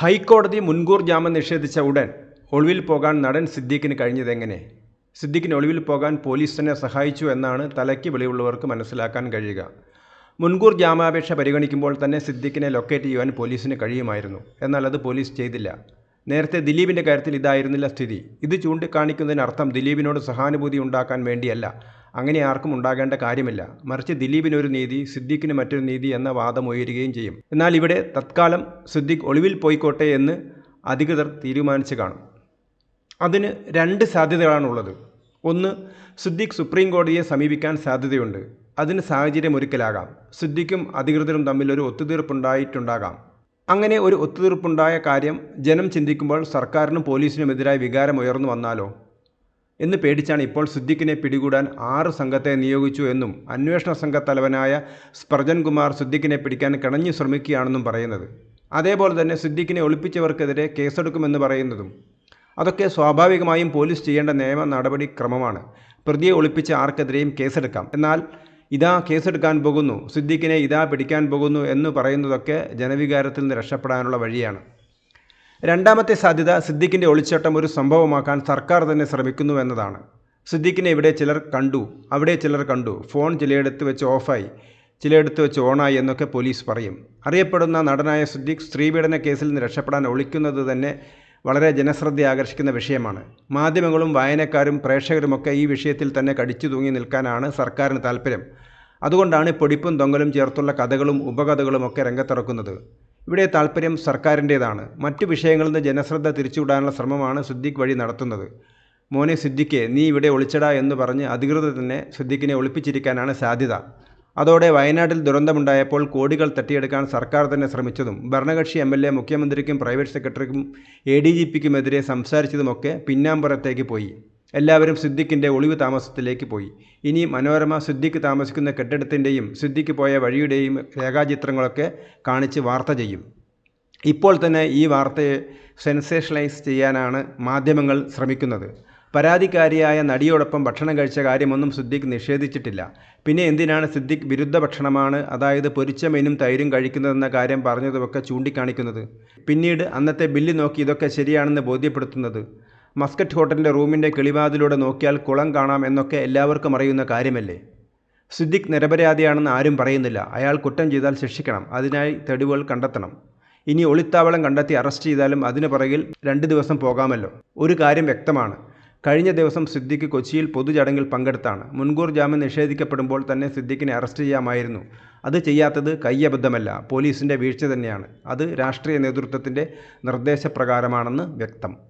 ഹൈക്കോടതി മുൻകൂർ ജാമ്യം നിഷേധിച്ച ഉടൻ ഒളിവിൽ പോകാൻ നടൻ സിദ്ദീഖിന് കഴിഞ്ഞതെങ്ങനെ സിദ്ദീഖിന് ഒളിവിൽ പോകാൻ പോലീസ് തന്നെ സഹായിച്ചു എന്നാണ് തലയ്ക്ക് വെളിവുള്ളവർക്ക് മനസ്സിലാക്കാൻ കഴിയുക. മുൻകൂർ ജാമ്യാപേക്ഷ പരിഗണിക്കുമ്പോൾ തന്നെ സിദ്ദീഖിനെ ലൊക്കേറ്റ് ചെയ്യുവാൻ പോലീസിന് കഴിയുമായിരുന്നു. എന്നാൽ അത് പോലീസ് ചെയ്തില്ല. നേരത്തെ ദിലീപിന്റെ കാര്യത്തിൽ ഇതായിരുന്നില്ല സ്ഥിതി. ഇത് ചൂണ്ടിക്കാണിക്കുന്നതിനർത്ഥം ദിലീപിനോട് സഹാനുഭൂതി ഉണ്ടാക്കാൻ വേണ്ടിയല്ല. അങ്ങനെ ആർക്കും ഉണ്ടാകേണ്ട കാര്യമില്ല. മറിച്ച് ദിലീപിനൊരു നീതി സിദ്ദീഖിന് മറ്റൊരു നീതി എന്ന വാദം ഉയരുകയും ചെയ്യും. എന്നാൽ ഇവിടെ തത്കാലം സിദ്ദീഖ് ഒളിവിൽ പോയിക്കോട്ടെ എന്ന് അധികൃതർ തീരുമാനിച്ചു കാണും. അതിന് രണ്ട് സാധ്യതകളാണുള്ളത്. ഒന്ന് സിദ്ദീഖ് സുപ്രീം കോടതിയെ സമീപിക്കാൻ സാധ്യതയുണ്ട്. അതിന് സാഹചര്യം ഒരുക്കലാകാം. സിദ്ദീഖും അധികൃതരും തമ്മിൽ ഒരു ഒത്തുതീർപ്പുണ്ടായിട്ടുണ്ടാകാം. അങ്ങനെ ഒരു ഒത്തുതീർപ്പുണ്ടായ കാര്യം ജനം ചിന്തിക്കുമ്പോൾ സർക്കാരിനും പോലീസിനുമെതിരായ വികാരം ഉയർന്നു വന്നാലോ? എന്ന് പേടിച്ചാണ് ഇപ്പോൾ സിദ്ദിഖിനെ പിടികൂടാൻ ആറ് സംഘത്തെ നിയോഗിച്ചു എന്നും അന്വേഷണ സംഘ തലവനായ സ്പർജൻ കുമാർ സിദ്ദിഖിനെ പിടിക്കാൻ കിണഞ്ഞു ശ്രമിക്കുകയാണെന്നും പറയുന്നത്. അതേപോലെ തന്നെ സിദ്ദിഖിനെ ഒളിപ്പിച്ചവർക്കെതിരെ കേസെടുക്കുമെന്ന് പറയുന്നതും. അതൊക്കെ സ്വാഭാവികമായും പോലീസ് ചെയ്യേണ്ട നിയമ നടപടി ക്രമമാണ് പ്രതിയെ ഒളിപ്പിച്ച ആർക്കെതിരെയും കേസെടുക്കാം. എന്നാൽ ഇതാ കേസെടുക്കാൻ പോകുന്നു. സിദ്ദിഖിനെ ഇതാ പിടിക്കാൻ പോകുന്നു എന്ന് പറയുന്നതൊക്കെ ജനവികാരത്തിൽ നിന്ന് രക്ഷപ്പെടാനുള്ള വഴിയാണ്. രണ്ടാമത്തെ സാധ്യത സിദ്ദീഖിന്റെ ഒളിച്ചോട്ടം ഒരു സംഭവമാക്കാൻ സർക്കാർ തന്നെ ശ്രമിക്കുന്നു എന്നതാണ്. സിദ്ദീഖിനെ ഇവിടെ ചിലർ കണ്ടു. അവിടെ ചിലർ കണ്ടു. ഫോൺ ചിലയിടത്ത് വെച്ച് ഓഫായി. ചിലയിടത്ത് വെച്ച് ഓണായി എന്നൊക്കെ പോലീസ് പറയും. അറിയപ്പെടുന്ന നടനായ സിദ്ദിഖ് സ്ത്രീപീഡന കേസിൽ നിന്ന് രക്ഷപ്പെടാൻ ഒളിക്കുന്നത് തന്നെ വളരെ ജനശ്രദ്ധ ആകർഷിക്കുന്ന വിഷയമാണ്. മാധ്യമങ്ങളും വായനക്കാരും പ്രേക്ഷകരുമൊക്കെ ഈ വിഷയത്തിൽ തന്നെ കടിച്ചു തൂങ്ങി നിൽക്കാനാണ് സർക്കാരിന് താല്പര്യം അതുകൊണ്ടാണ് പൊടിപ്പും തൊങ്ങലും ചേർത്തുള്ള കഥകളും ഉപകഥകളുമൊക്കെ രംഗത്തിറക്കുന്നത്. ഇവിടെ താല്പര്യം സർക്കാരിന്റേതാണ്. മറ്റു വിഷയങ്ങളിൽ നിന്ന് ജനശ്രദ്ധ തിരിച്ചുവിടാനുള്ള ശ്രമമാണ് സിദ്ദിഖ് വഴി നടത്തുന്നത്. മോനെ സിദ്ദിഖെ നീ ഇവിടെ ഒളിച്ചടാ എന്ന് പറഞ്ഞ് അധികൃതർ തന്നെ സിദ്ദിഖിനെ ഒളിപ്പിച്ചിരിക്കാനാണ് സാധ്യത. അതോടെ വയനാട്ടിൽ ദുരന്തമുണ്ടായപ്പോൾ കോടികൾ തട്ടിയെടുക്കാൻ സർക്കാർ തന്നെ ശ്രമിച്ചതും ഭരണകക്ഷി എം എൽ എ മുഖ്യമന്ത്രിക്കും പ്രൈവറ്റ് സെക്രട്ടറിക്കും എ ഡി ജി പിക്കുമെതിരെ സംസാരിച്ചതുമൊക്കെ പിന്നാമ്പുറത്തേക്ക് പോയി. എല്ലാവരും സിദ്ദിഖിന്റെ ഒളിവ് താമസത്തിലേക്ക് പോയി. ഇനി മനോരമ സിദ്ദിഖ് താമസിക്കുന്ന കെട്ടിടത്തിന്റെയും സിദ്ദിഖ് പോയ വഴിയുടെയും രേഖാചിത്രങ്ങളൊക്കെ കാണിച്ച് വാർത്ത ചെയ്യും. ഇപ്പോൾ തന്നെ ഈ വാർത്തയെ സെൻസേഷണലൈസ് ചെയ്യാനാണ് മാധ്യമങ്ങൾ ശ്രമിക്കുന്നത്. പരാതിക്കാരിയായ നടിയോടൊപ്പം ഭക്ഷണം കഴിച്ച കാര്യമൊന്നും സിദ്ദിഖ് നിഷേധിച്ചിട്ടില്ല. പിന്നെ എന്തിനാണ് സിദ്ദിഖ് വിരുദ്ധ ഭക്ഷണമാണ് അതായത് പൊരിച്ച മീനും തൈരും കഴിക്കുന്നതെന്ന കാര്യം പറഞ്ഞതുമൊക്കെ ചൂണ്ടിക്കാണിക്കുന്നത്? പിന്നീട് അന്നത്തെ ബില്ല് നോക്കി ഇതൊക്കെ ശരിയാണെന്ന് ബോധ്യപ്പെടുത്തുന്നത് മസ്കറ്റ് ഹോട്ടലിന്റെ റൂമിന്റെ കിളിവാതിലൂടെ നോക്കിയാൽ കുളം കാണാം എന്നൊക്കെ എല്ലാവർക്കും അറിയുന്ന കാര്യമല്ലേ? സിദ്ദിഖ് നിരപരാധിയാണെന്ന് ആരും പറയുന്നില്ല. അയാൾ കുറ്റം ചെയ്താൽ ശിക്ഷിക്കണം. അതിനായി തെളിവുകൾ കണ്ടെത്തണം. ഇനി ഒളിത്താവളം കണ്ടെത്തി അറസ്റ്റ് ചെയ്താലും അതിന് പുറകിൽ രണ്ട് ദിവസം പോകാമല്ലോ. ഒരു കാര്യം വ്യക്തമാണ്. കഴിഞ്ഞ ദിവസം സിദ്ദിഖ് കൊച്ചിയിൽ പൊതുചടങ്ങിൽ പങ്കെടുത്താണ്. മുൻകൂർ ജാമ്യം നിഷേധിക്കപ്പെടുമ്പോൾ തന്നെ സിദ്ദിഖിനെ അറസ്റ്റ് ചെയ്യാമായിരുന്നു. അത് ചെയ്യാത്തത് കയ്യബദ്ധമല്ല. പോലീസിന്റെ വീഴ്ച തന്നെയാണ്. അത് രാഷ്ട്രീയ നേതൃത്വത്തിന്റെ നിർദ്ദേശപ്രകാരമാണെന്ന് വ്യക്തം.